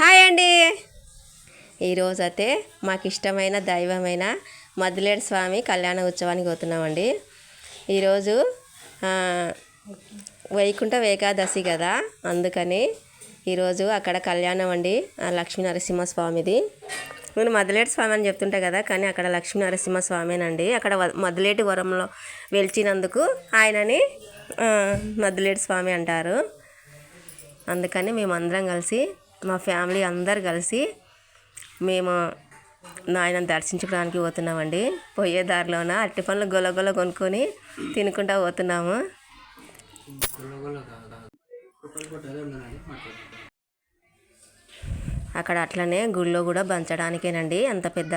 Hi అండి. ఈరోజు అయితే మాకు ఇష్టమైన దైవమైన మద్దులేడు స్వామి కళ్యాణ ఉత్సవానికి పోతున్నామండి. ఈరోజు వైకుంఠ ఏకాదశి కదా అందుకని ఈరోజు అక్కడ కళ్యాణం అండి ఆ లక్ష్మీ నరసింహస్వామిది నేను మద్దులేటి స్వామి అని చెప్తుంటా కదా కానీ అక్కడ లక్ష్మీ నరసింహస్వామేనండి అక్కడ వ- మద్దులేటి వరంలో వెలిచినందుకు ఆయనని ఆ, మద్దులేటి స్వామి అంటారు. అందుకని మేము అందరం కలిసి మా ఫ్యామిలీ అందరు కలిసి మేము నాయన దర్శించుకోవడానికి పోతున్నామండి. పోయే దారిలోన అరటి పనులు గొల కొనుక్కొని తినుకుంటా పోతున్నాము. అక్కడ అట్లనే గుళ్ళో కూడా బంచడానికేనండి అంత పెద్ద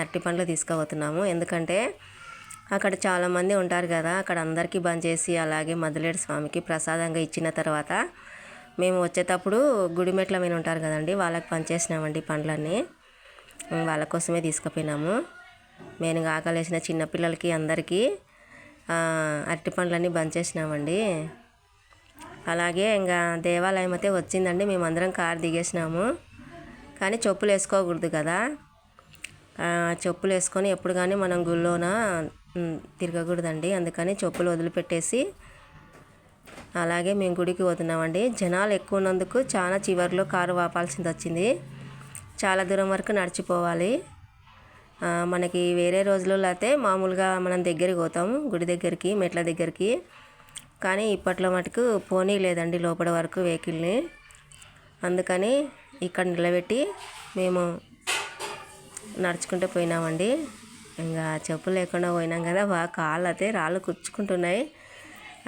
అరటి పండ్లు తీసుకుపోతున్నాము. ఎందుకంటే అక్కడ చాలామంది ఉంటారు కదా అక్కడ అందరికీ బంద్ చేసి అలాగే మధులేడు స్వామికి ప్రసాదంగా ఇచ్చిన తర్వాత మేము వచ్చేటప్పుడు గుడిమెట్ల మీద ఉంటారు కదండి వాళ్ళకి పనిచేసినామండి పండ్లన్నీ. వాళ్ళ కోసమే తీసుకుపోయినాము. నేను ఆకలేసిన చిన్నపిల్లలకి అందరికీ అరటి పండ్లన్నీ బంచేసినామండి అలాగే ఇంకా దేవాలయం అయితే వచ్చిందండి మేమందరం కారు దిగేసినాము. కానీ చెప్పులు వేసుకోకూడదు కదా. చెప్పులు వేసుకొని ఎప్పుడు కానీ మనం గుళ్ళోన తిరగకూడదండి. అందుకని చెప్పులు వదిలిపెట్టేసి అలాగే మేము గుడికి పోతున్నామండి. జనాలు ఎక్కువ ఉన్నందుకు చాలా చివరిలో కారు వాపాల్సింది వచ్చింది. చాలా దూరం వరకు నడిచిపోవాలి. మనకి వేరే రోజులలో అయితే మామూలుగా మనం దగ్గరికి పోతాం గుడి దగ్గరికి మెట్ల దగ్గరికి. కానీ ఇప్పట్లో మటుకు పోనీ లేదండి లోపల వరకు వెహికల్ని. అందుకని ఇక్కడ నిలబెట్టి మేము నడుచుకుంటూ పోయినామండి. ఇంకా చెప్పులు లేకుండా పోయినాం కదా బాగా కాళ్ళు అయితే రాళ్ళు కుచ్చుకుంటున్నాయి.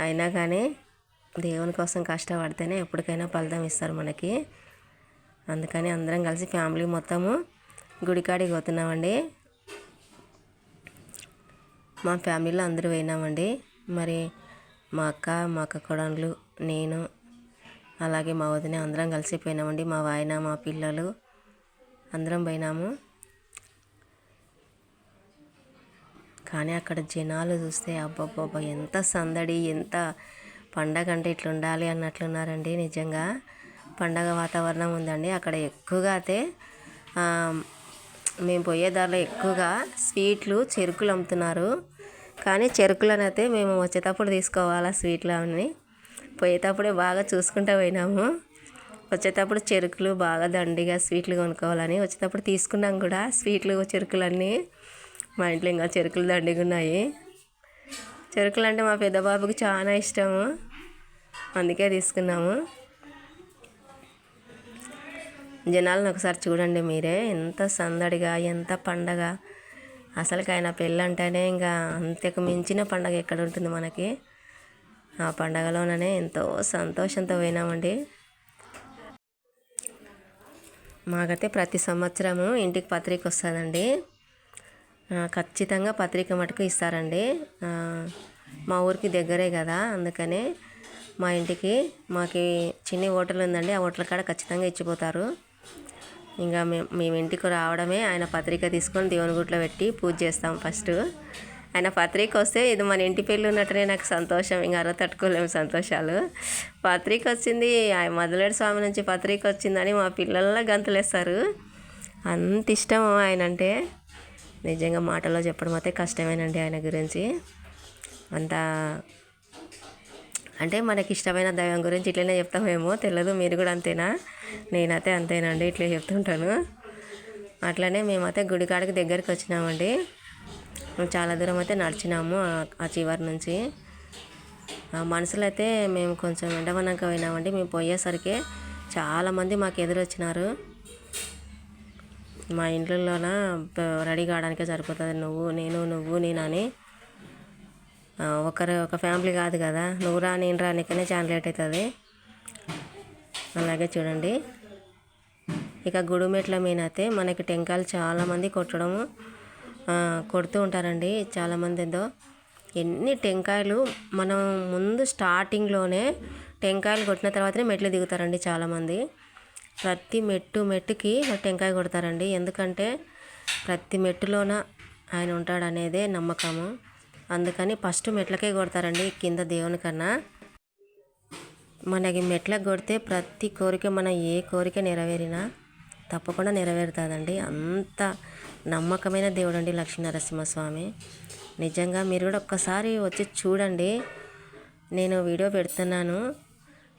అయినా కానీ దేవుని కోసం కష్టపడితేనే ఎప్పటికైనా ఫలితం ఇస్తారు మనకి. అందుకని అందరం కలిసి ఫ్యామిలీ మొత్తము గుడికాడికి పోతున్నామండి. మా ఫ్యామిలీలో అందరూ పోయినామండి. మరి మా అక్క మా అక్క కొడన్లు నేను అలాగే మా వదిన అందరం కలిసి పోయినామండి. మా వాయన మా పిల్లలు అందరం పోయినాము. కానీ అక్కడ జనాలు చూస్తే అబ్బబ్బబ్బా ఎంత సందడి ఎంత పండగ అంటే ఇట్లా ఉండాలి అన్నట్లున్నారండి నిజంగా. పండగ వాతావరణం ఉందండి. అక్కడ ఎక్కువగా అయితే మేము పోయే దారిలో ఎక్కువగా స్వీట్లు చెరుకులు అమ్ముతున్నారు. కానీ చెరుకులను అయితే మేము వచ్చేటప్పుడు తీసుకోవాలా స్వీట్లు అవన్నీ. పోయేటప్పుడే బాగా చూసుకుంటూ పోయినాము. వచ్చేటప్పుడు చెరుకులు బాగా దండిగా స్వీట్లు కొనుక్కోవాలని వచ్చేటప్పుడు తీసుకున్నాం కూడా స్వీట్లు చెరుకులన్నీ. మా ఇంట్లో ఇంకా చెరుకులు దండిగా ఉన్నాయి. చెరుకులు అంటే మా పెద్ద బాబుకి చాలా ఇష్టము. అందుకే తీసుకున్నాము. జనాలను ఒకసారి చూడండి మీరే. ఎంత సందడిగా ఎంత పండగ. అసలుకి ఆయన పెళ్ళి అంటేనే ఇంకా అంతకు మించిన పండగ ఎక్కడ ఉంటుంది మనకి? ఆ పండగలోనే ఎంతో సంతోషంతో పోయినామండి. మాకైతే ప్రతి సంవత్సరము ఇంటికి పత్రిక వస్తుందండి. ఖచ్చితంగా పత్రిక మటుకు ఇస్తారండి. మా ఊరికి దగ్గరే కదా అందుకనే మా ఇంటికి మాకి చిన్న హోటల్ ఉందండి ఆ హోటల్ కాడ ఖచ్చితంగా ఇచ్చిపోతారు. ఇంకా మేము మేము ఇంటికి రావడమే ఆయన పత్రిక తీసుకొని దేవుని గుట్లో పెట్టి పూజ చేస్తాం ఫస్ట్. ఆయన పత్రిక వస్తే ఇది మన ఇంటి పెళ్ళి ఉన్నట్టునే నాకు సంతోషం ఇంకా అరవ తట్టుకోలేము సంతోషాలు. పత్రిక వచ్చింది ఆయన మధులేడు స్వామి నుంచి పత్రిక వచ్చిందని మా పిల్లల గంతులేస్తారు. అంత ఇష్టం ఆయన అంటే. నిజంగా మాటలో చెప్పడం అయితే కష్టమేనండి ఆయన గురించి. అంత అంటే మనకి ఇష్టమైన దైవం గురించి ఇట్లనే చెప్తామేమో తెలియదు మీరు కూడా అంతేనా? నేనైతే అంతేనండి ఇట్లే చెప్తుంటాను. అట్లనే మేమైతే గుడికాడకి దగ్గరికి వచ్చినామండి. చాలా దూరం అయితే నడిచినాము ఆ- చివరి నుంచి. మనసులో మనుషులు అయితే మేము కొంచెం ఎండమన్నాక పోయినామండి. మేము పోయేసరికి చాలామంది మాకు ఎదురొచ్చినారు. మా ఇంట్లోన రెడీ కావడానికే సరిపోతుంది. నువ్వు నేను నువ్వు నేను అని. ఒకరి ఒకరు ఒక ఫ్యామిలీ కాదు కదా. నువ్వు రా నేను రానికనే చాలా లేట్ అవుతుంది అలాగే చూడండి. ఇక గుడిమెట్ల మీద అయితే మనకి టెంకాయలు చాలామంది కొట్టడము కొడుతూ ఉంటారండి చాలామంది ఏదో ఎన్ని టెంకాయలు మనం ముందు స్టార్టింగ్లోనే టెంకాయలు కొట్టిన తర్వాతనే మెట్లు దిగుతారండి చాలామంది. ప్రతి మెట్టు మెట్టుకి టెంకాయ కొడతారండి. ఎందుకంటే ప్రతి మెట్టులోన ఆయన ఉంటాడనేదే నమ్మకము. అందుకని ఫస్ట్ మెట్లకే కొడతారండి కింద దేవుని కన్నా. మనకి మెట్లకు కొడితే ప్రతి కోరిక మన ఏ కోరిక నెరవేరినా తప్పకుండా నెరవేరుతుందండి. అంత నమ్మకమైన దేవుడు అండి లక్ష్మీనరసింహస్వామి. నిజంగా మీరు కూడా ఒక్కసారి వచ్చి చూడండి. నేను వీడియో పెడుతున్నాను.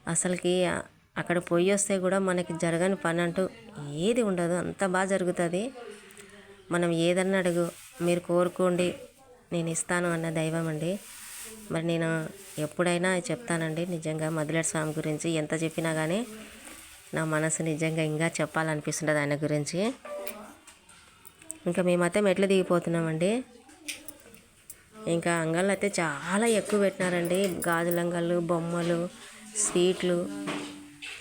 అసలుకి అక్కడ పోయి వస్తే కూడా మనకి జరగని పని అంటూ ఏది ఉండదు. అంత బాగా జరుగుతుంది. మనం ఏదన్నా అడుగు మీరు కోరుకోండి నేను ఇస్తాను అన్న దైవం అండి. మరి నేను ఎప్పుడైనా చెప్తానండి. నిజంగా మధులేటి స్వామి గురించి ఎంత చెప్పినా కానీ నా మనసు నిజంగా ఇంకా చెప్పాలనిపిస్తుంటుంది ఆయన గురించి. ఇంకా మేమైతే మెట్లు దిగిపోతున్నామండి? ఇంకా అంగళ్ళు అయితే చాలా ఎక్కువ పెట్టినారండి. గాజులంగళ్ళు బొమ్మలు స్వీట్లు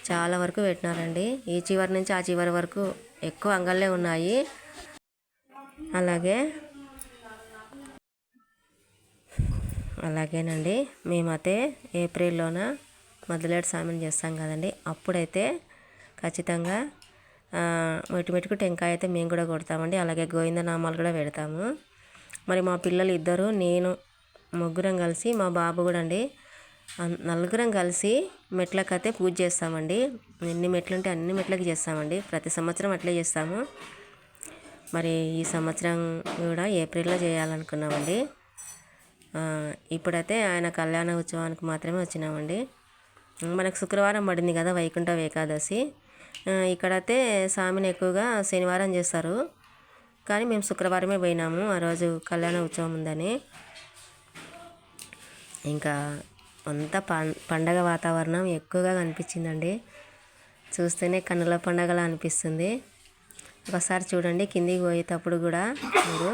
చాలా వరకు పెట్టినారండి. ఈ చివరి నుంచి ఆ చివరి వరకు ఎక్కువ అంగళ్ళే ఉన్నాయి. అలాగే అలాగేనండి. మేమైతే ఏప్రిల్లోన మొదలెడు స్వామిని చేస్తాం కదండి. అప్పుడైతే ఖచ్చితంగా మెట్టుమెట్టుకు టెంకాయ అయితే మేము కూడా కొడతామండి. అలాగే గోవిందనామాలు కూడా పెడతాము. మరి మా పిల్లలు ఇద్దరు నేను ముగ్గురం కలిసి మా బాబు కూడా అండి నలుగురం కలిసి మెట్లకైతే పూజ చేస్తామండి. ఎన్ని మెట్లు ఉంటే అన్ని మెట్లకి చేస్తామండి. ప్రతి సంవత్సరం అట్లే చేస్తాము. మరి ఈ సంవత్సరం కూడా ఏప్రిల్లో చేయాలనుకున్నామండి. ఇప్పుడైతే ఆయన కళ్యాణ ఉత్సవానికి మాత్రమే వచ్చినామండి. మనకు శుక్రవారం పడింది కదా వైకుంఠ ఏకాదశి. ఇక్కడైతే స్వామిని ఎక్కువగా శనివారం చేస్తారు. కానీ మేము శుక్రవారమే పోయినాము. ఆ రోజు కళ్యాణ ఉత్సవం ఉందని. ఇంకా అంతా పండగ వాతావరణం ఎక్కువగా కనిపించిందండి. చూస్తేనే కన్నుల పండగలా అనిపిస్తుంది. ఒకసారి చూడండి కిందికి పోయేటప్పుడు కూడా మీరు.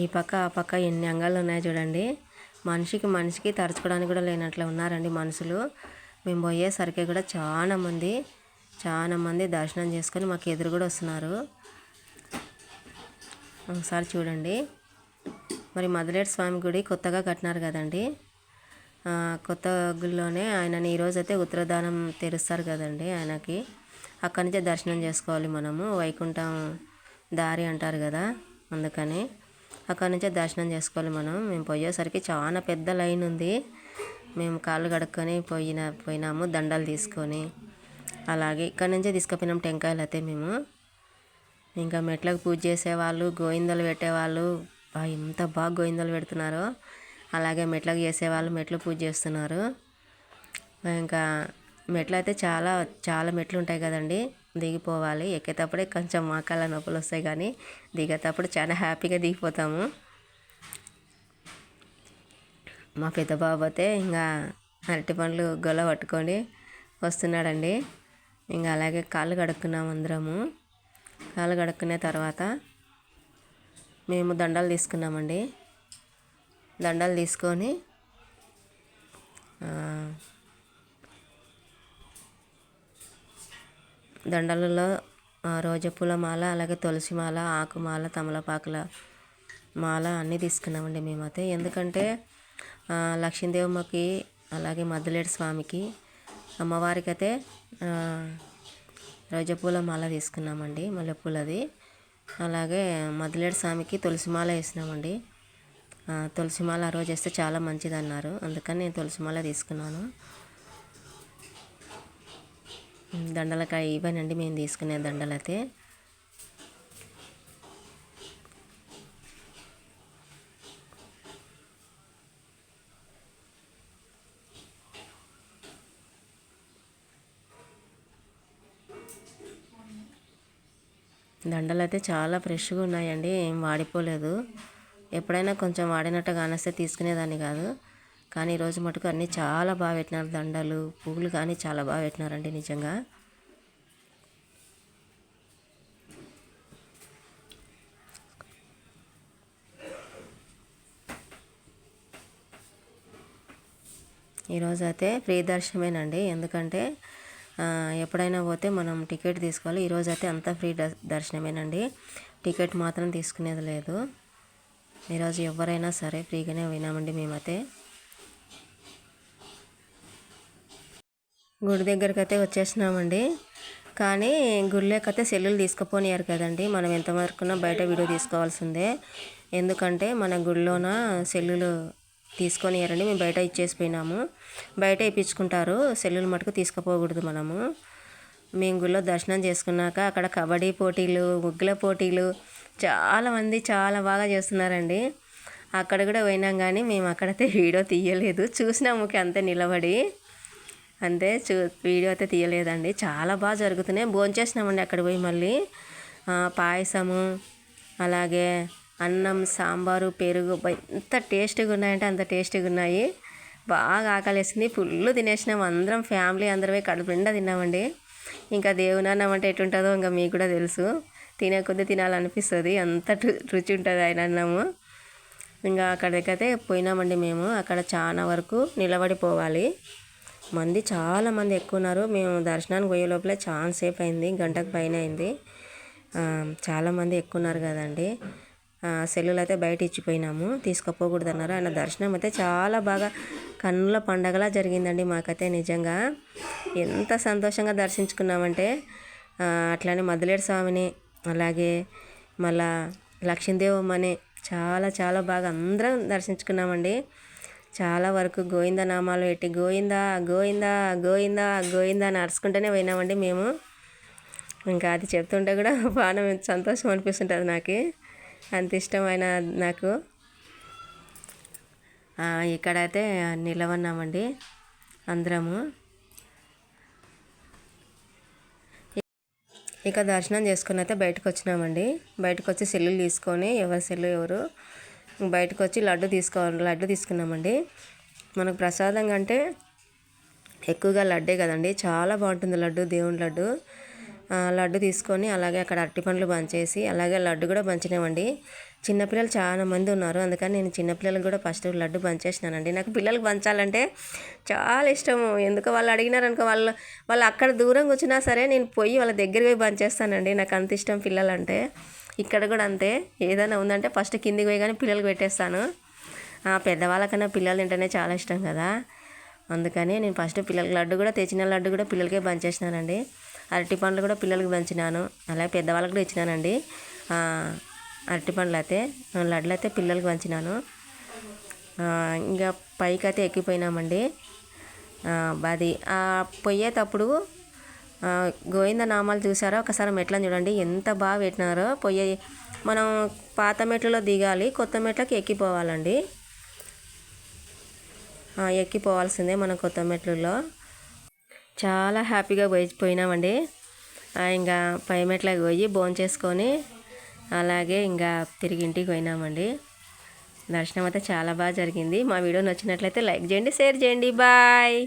ఈ పక్క ఆ పక్క ఎన్ని అంగాలు ఉన్నాయో చూడండి. మనిషికి మనిషికి తరచుకోవడానికి కూడా లేనట్లు ఉన్నారండి మనుషులు. మేము పోయేసరికి కూడా చాలా మంది చాలా మంది దర్శనం చేసుకొని మాకు ఎదురు కూడా వస్తున్నారు. ఒకసారి చూడండి. మరి మధులేటి స్వామి గుడి కొత్తగా కట్టినారు కదండి. కొత్త గుడిలోనే ఆయనని ఈరోజు అయితే ఉత్తరదానం తెరుస్తారు కదండి ఆయనకి. అక్కడి నుంచే దర్శనం చేసుకోవాలి మనము. వైకుంఠం దారి అంటారు కదా అందుకని అక్కడి నుంచే దర్శనం చేసుకోవాలి మనం. మేము పోయేసరికి చాలా పెద్ద లైన్ ఉంది. మేము కాళ్ళు కడుక్కొని పోయిన పోయినాము దండలు తీసుకొని. అలాగే ఇక్కడి నుంచే తీసుకుపోయినాం టెంకాయలు అయితే మేము. ఇంకా మెట్లకు పూజ చేసేవాళ్ళు గోవిందలు పెట్టేవాళ్ళు. ఎంత బాగా గోవిందలు పెడుతున్నారో. అలాగే మెట్లకు చేసేవాళ్ళు మెట్లు పూజ చేస్తున్నారు. ఇంకా మెట్లు అయితే చాలా చాలా మెట్లు ఉంటాయి కదండి. దిగిపోవాలి. ఎక్కేటప్పుడే కొంచెం మాకాల నొప్పులు వస్తాయి కానీ దిగేటప్పుడు చాలా హ్యాపీగా దిగిపోతాము. మా పెద్ద బాబు అయితే ఇంకా అరటి పండ్లు గొల్ల పట్టుకొని వస్తున్నాడండి. ఇంకా అలాగే కాళ్ళు కడుక్కున్నాం అందరము. కాలు కడుక్కునే తర్వాత మేము దండలు తీసుకున్నామండి. దండలు తీసుకొని దండలలో రోజా మాల అలాగే తులసి మాల ఆకుమాల తమలపాకుల మాల అన్నీ తీసుకున్నామండి మేమైతే. ఎందుకంటే లక్ష్మీదేవమ్మకి అలాగే మద్దులేటి స్వామికి అమ్మవారికి అయితే రోజాపూల మాల తీసుకున్నామండి మల్లెపూలది. అలాగే మదిలేడు స్వామికి తులసి మాల వేసినామండి. తులసి మాల ఆ రోజు వేస్తే చాలా మంచిది అన్నారు అందుకని నేను తులసి మాల తీసుకున్నాను. దండలకాయ ఇవేనండి మేము తీసుకునే దండలైతే. దండలు అయితే చాలా ఫ్రెష్గా ఉన్నాయండి ఏం వాడిపోలేదు. ఎప్పుడైనా కొంచెం వాడినట్టు కానిస్తే తీసుకునేదాన్ని కాదు. కానీ ఈరోజు మటుకు అన్నీ చాలా బాగా పెట్టినారు. దండలు పువ్వులు కానీ చాలా బాగా పెట్టినారండి నిజంగా. ఈరోజు అయితే ఎందుకంటే ఎప్పుడైనా పోతే మనం టికెట్ తీసుకోవాలి. ఈరోజు అయితే అంతా ఫ్రీ దర్శనమేనండి. టికెట్ మాత్రం తీసుకునేది లేదు. ఈరోజు ఎవరైనా సరే ఫ్రీగానే పోయినామండి మేమైతే. గుడి దగ్గరికి అయితే వచ్చేసినామండి. కానీ గుడిలోకైతే సెల్లులు తీసుకుపోనియారు కదండి. మనం ఎంతవరకున్నా బయట వీడియో తీసుకోవాల్సిందే. ఎందుకంటే మన గుడిలోన సెల్లులు తీసుకొని ఇవ్వరండి మేము బయట ఇచ్చేసిపోయినాము. బయట ఇప్పించుకుంటారు సెల్లులు మటుకు తీసుకుపోకూడదు మనము. మేము గుళ్ళో దర్శనం చేసుకున్నాక అక్కడ కబడ్డీ పోటీలు ముగ్గుల పోటీలు చాలామంది చాలా బాగా చేస్తున్నారండి. అక్కడ కూడా పోయినాం కానీ మేము అక్కడైతే వీడియో తీయలేదు. చూసినాము అంతే నిలబడి. అంతే చూ వీడియో అయితే తీయలేదండి. చాలా బాగా జరుగుతున్నాయి. భోంచేసినామండి అక్కడ పోయి మళ్ళీ. పాయసము అలాగే అన్నం సాంబారు పెరుగు ఎంత టేస్టీగా ఉన్నాయంటే అంత టేస్టీగా ఉన్నాయి. బాగా ఆకలేసింది. ఫుల్ తినేసినాం. అందరం ఫ్యామిలీ అందరమే కడుపు నిండా తిన్నామండి. ఇంకా దేవునాన్నం అంటే ఎటుంటుందో ఇంకా మీకు కూడా తెలుసు. తినే కొద్దీ తినాలనిపిస్తుంది. అంత రుచి ఉంటుంది ఆయన అన్నము. ఇంకా అక్కడికైతే పోయినామండి మేము. అక్కడ చాలా వరకు నిలబడిపోవాలి. మంది చాలా మంది ఎక్కువ ఉన్నారు. మేము దర్శనానికి పోయే లోపలే చాలా సేపు అయింది. గంటకు పైన అయింది. చాలామంది ఎక్కువ ఉన్నారు కదండి. సెల్లులు అయితే బయట ఇచ్చిపోయినాము. తీసుకుపోకూడదు అన్నారు ఆయన దర్శనం అయితే చాలా బాగా కన్నుల పండగలా జరిగిందండి మాకైతే నిజంగా. ఎంత సంతోషంగా దర్శించుకున్నామంటే అట్లానే మద్దులేడు స్వామిని అలాగే మళ్ళా లక్ష్మీదేవమ్మని చాలా చాలా బాగా అందరం దర్శించుకున్నామండి. చాలా వరకు గోవింద నామాలు పెట్టి గోవిందా గోవిందా గోవిందా గోవిందా అని అరుచుకుంటూనే పోయినామండి మేము. ఇంకా అది చెప్తుంటే కూడా బాగా సంతోషం అనిపిస్తుంటుంది నాకు. అంత ఇష్టమైన నాకు. ఇక్కడైతే నిలవన్నామండి అందరము. ఇక దర్శనం చేసుకుని అయితే బయటకు వచ్చినామండి. బయటకు వచ్చి సెల్లులు తీసుకొని ఎవరి సెల్లు ఎవరు. బయటకు వచ్చి లడ్డు తీసుకోవాలి లడ్డు తీసుకున్నామండి. మనకు ప్రసాదం అంటే ఎక్కువగా లడ్డే కదండి. చాలా బాగుంటుంది లడ్డు దేవుని లడ్డు. లడ్డు తీసుకొని అలాగే అక్కడ అరటిపండ్లు పంచేసి అలాగే లడ్డు కూడా పంచినామండి చిన్నపిల్లలు చాలా మంది ఉన్నారు. అందుకని నేను చిన్నపిల్లలకు కూడా ఫస్ట్ లడ్డు పంచేసినానండి నాకు పిల్లలకు పంచాలంటే చాలా ఇష్టము ఎందుకు వాళ్ళు అడిగినారనుకో వాళ్ళు వాళ్ళు అక్కడ దూరంగా వచ్చినా సరే నేను పోయి వాళ్ళ దగ్గరికి పోయి పంచేస్తానండి నాకు అంత ఇష్టం పిల్లలంటే. ఇక్కడ కూడా అంతే. ఏదైనా ఉందంటే ఫస్ట్ కిందికి పోయి కానీ పిల్లలకు పెట్టేస్తాను. పెద్దవాళ్ళకన్నా పిల్లలు తింటేనే చాలా ఇష్టం కదా. అందుకని నేను ఫస్ట్ పిల్లలకి లడ్డు కూడా తెచ్చిన లడ్డు కూడా పిల్లలకే పంచేసినానండి అరటి పండ్లు కూడా పిల్లలకి పంచినాను. అలాగే పెద్దవాళ్ళకి కూడా ఇచ్చినానండి. అరటి పండ్లు అయితే లడ్లు అయితే పిల్లలకి పంచినాను. ఇంకా పైకి అయితే ఎక్కిపోయినామండి. అది పోయేటప్పుడు గోవింద నామాలు చూసారో? ఒకసారి మెట్లను చూడండి. ఎంత బాగా పెట్టినారో పొయ్యి. మనం పాత మెట్లలో దిగాలి కొత్త మెట్లకి ఎక్కిపోవాలండి. ఎక్కిపోవాల్సిందే మనం కొత్త మెట్లలో. చాలా హ్యాపీగా పోయి పోయినామండి. ఇంకా పై మెట్లకి పోయి భోజనం చేసుకొని అలాగే ఇంకా తిరిగి ఇంటికి పోయినామండి. దర్శనం అయితే చాలా బాగా జరిగింది. మా వీడియో నచ్చినట్లయితే లైక్ చేయండి షేర్ చేయండి. బాయ్.